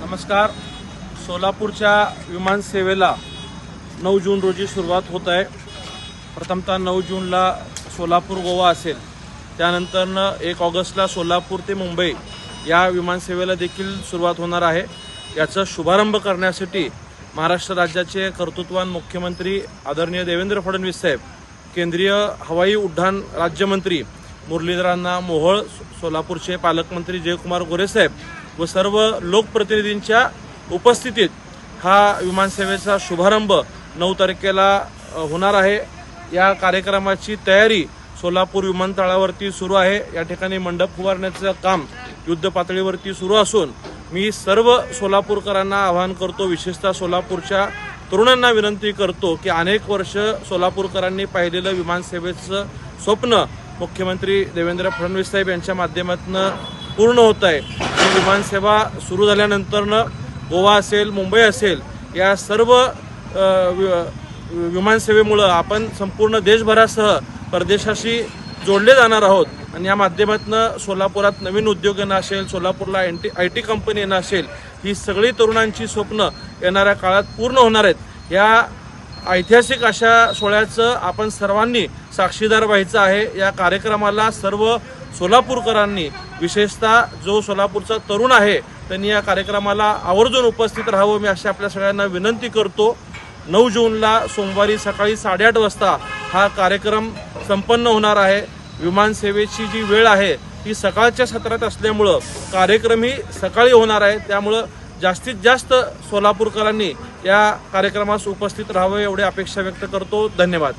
नमस्कार. सोलापूरच्या विमानसेवेला नऊ जून रोजी सुरुवात होत आहे. प्रथमतः नऊ जूनला सोलापूर गोवा असेल. त्यानंतरनं एक ऑगस्टला सोलापूर ते मुंबई या विमानसेवेला देखील सुरुवात होणार आहे. याचा शुभारंभ करण्यासाठी महाराष्ट्र राज्याचे कर्तृत्वान मुख्यमंत्री आदरणीय देवेंद्र फडणवीस साहेब केंद्रीय हवाई उड्डाण राज्यमंत्री मुरलीधरांना मोहोळ सोलापूरचे पालकमंत्री जयकुमार गोरे साहेब व सर्व लोकप्रतिनिधींच्या उपस्थितीत हा विमानसेवेचा शुभारंभ नऊ तारखेला होणार आहे. या कार्यक्रमाची तयारी सोलापूर विमानतळावरती सुरू आहे. या ठिकाणी मंडप उभारण्याचं काम युद्ध पातळीवरती सुरू असून मी सर्व सोलापूरकरांना आवाहन करतो विशेषतः सोलापूरच्या तरुणांना विनंती करतो की अनेक वर्ष सोलापूरकरांनी पाहिलेलं विमानसेवेचं स्वप्न मुख्यमंत्री देवेंद्र फडणवीस साहेब यांच्या माध्यमातून पूर्ण होत आहे. ही विमानसेवा सुरू झाल्यानंतरनं गोवा असेल मुंबई असेल या सर्व विमानसेवेमुळं आपण संपूर्ण देशभरासह परदेशाशी जोडले जाणार आहोत. आणि या माध्यमातून सोलापुरात नवीन उद्योग येणं असेल सोलापूरला N T I T company येणं असेल ही सगळी तरुणांची स्वप्न येणाऱ्या काळात पूर्ण होणार आहेत. या ऐतिहासिक अशा सोहळ्याचं आपण सर्वांनी साक्षीदार व्हायचं आहे. या कार्यक्रमाला सर्व सोलापूरकरांनी विशेषतः जो सोलापूरचा तरुण आहे त्यांनी या कार्यक्रमाला आवर्जून उपस्थित राहावं. मी अशा आपल्या सगळ्यांना विनंती करतो. नऊ जूनला सोमवारी सकाळी साडेआठ वाजता हा कार्यक्रम संपन्न होणार आहे. विमानसेवेची जी वेळ आहे ती सकाळच्या सत्रात असल्यामुळं कार्यक्रमही सकाळी होणार आहे. त्यामुळं जास्तीत जास्त सोलापूरकरांनी या कार्यक्रमास उपस्थित राहावं एवढी अपेक्षा व्यक्त करतो. धन्यवाद.